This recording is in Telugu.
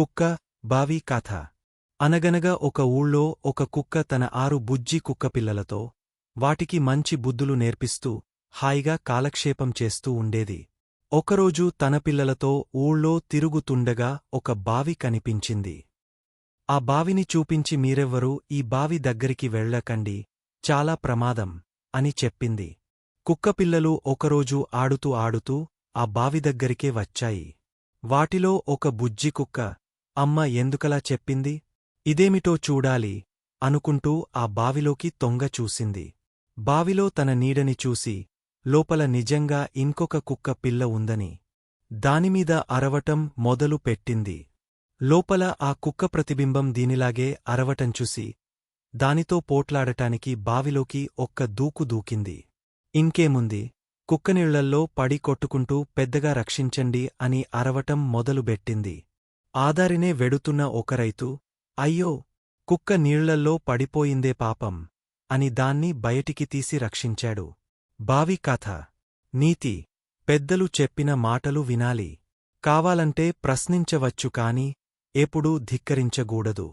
కుక్క బావి కథ. అనగనగా ఒక ఊళ్ళో ఒక కుక్క తన ఆరు బుజ్జి కుక్కపిల్లలతో వాటికి మంచి బుద్ధులు నేర్పిస్తూ హాయిగా కాలక్షేపం చేస్తూ ఉండేది. ఒకరోజు తన పిల్లలతో ఊళ్ళో తిరుగుతుండగా ఒక బావి కనిపించింది. ఆ బావిని చూపించి మీరెవ్వరూ ఈ బావి దగ్గరికి వెళ్ళకండి చాలా ప్రమాదం అని చెప్పింది. కుక్కపిల్లలు ఒకరోజు ఆడుతూ ఆడుతూ ఆ బావి దగ్గరికే వచ్చాయి. వాటిలో ఒక బుజ్జి కుక్క అమ్మ ఎందుకలా చెప్పింది? ఇదేమిటో చూడాలి అనుకుంటూ ఆ బావిలోకి తొంగ చూసింది. బావిలో తన నీడని చూసి లోపల నిజంగా ఇంకొక కుక్క పిల్ల ఉందని. దానిమీద అరవటం మొదలు పెట్టింది. లోపల ఆ కుక్క ప్రతిబింబం దీనిలాగే అరవటం చూసి దానితో పోట్లాడటానికి బావిలోకి ఒక్క దూకు దూకింది. ఇంకేముంది? కుక్కనీళ్ళల్లో పడి కొట్టుకుంటూ పెద్దగా రక్షించండి అని అరవటం మొదలుబెట్టింది. ఆదారినే వెడుతున్న ఒక రైతు అయ్యో కుక్క నీళ్ళల్లో పడిపోయిందే పాపం అని దాన్ని బయటికి తీసి రక్షించాడు. బావి కథ. నీతి. పెద్దలు చెప్పిన మాటలు వినాలి. కావాలంటే ప్రశ్నించవచ్చు కాని ఎప్పుడూ ధిక్కరించగూడదు